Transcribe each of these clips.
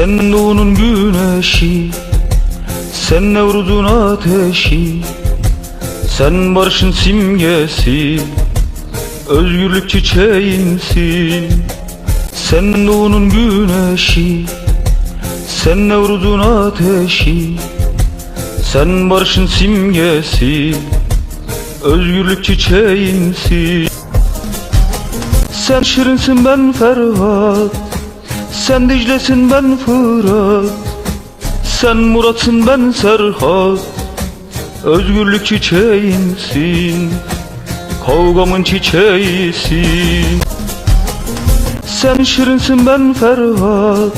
Sen doğunun güneşi Sen Nevruz'un ateşi Sen barışın simgesi Özgürlük çiçeğimsin Sen doğunun güneşi Sen Nevruz'un ateşi Sen barışın simgesi Özgürlük çiçeğimsin Sen Şirinsin ben Ferhat Sen Dicle'sin ben Fırat. Sen Murat'sın ben Serhat. Özgürlük çiçeğimsin Kavgamın çiçeğisin. Sen Şirinsin ben Ferhat.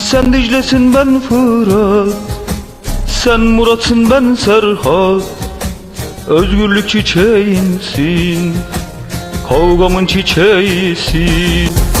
Sen Dicle'sin ben Fırat. Sen Murat'sın ben Serhat. Özgürlük çiçeğimsin Kavgamın çiçeğisin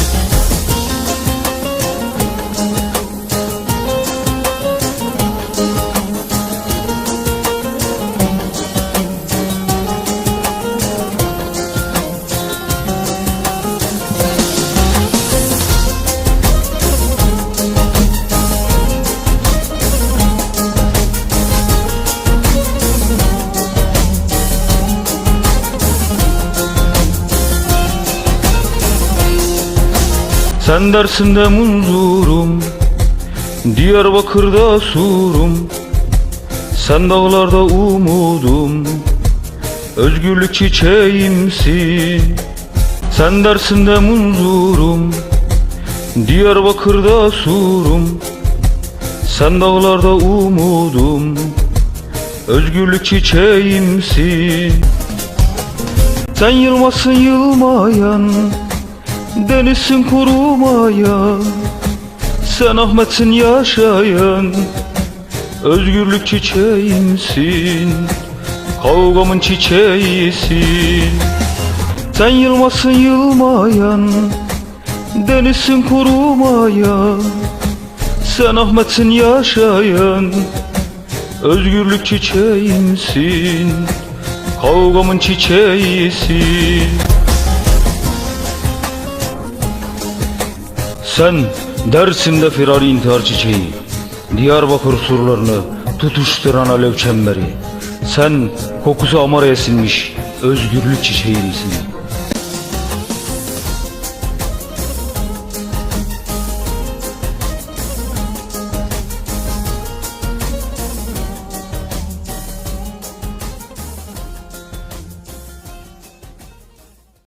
Sen dersinde munzurum Diyarbakır'da surum. Sen dağlarda umudum Özgürlük çiçeğimsin. Sen dersinde munzurum Diyarbakır'da surum. Sen dağlarda umudum Özgürlük çiçeğimsin. Sen yılmasın yılmayan Denizsin kurumayan Sen Ahmet'sin yaşayan. Özgürlük çiçeğimsin Kavgamın çiçeğisin. Sen yılmasın yılmayan Denizsin kurumayan Sen Ahmet'sin yaşayan. Özgürlük çiçeğimsin Kavgamın çiçeğisin Sen Dersim'de firari intihar çiçeği. Diyarbakır surlarını tutuşturan alev çemberi. Sen kokusu amara esinmiş özgürlük çiçeğimsin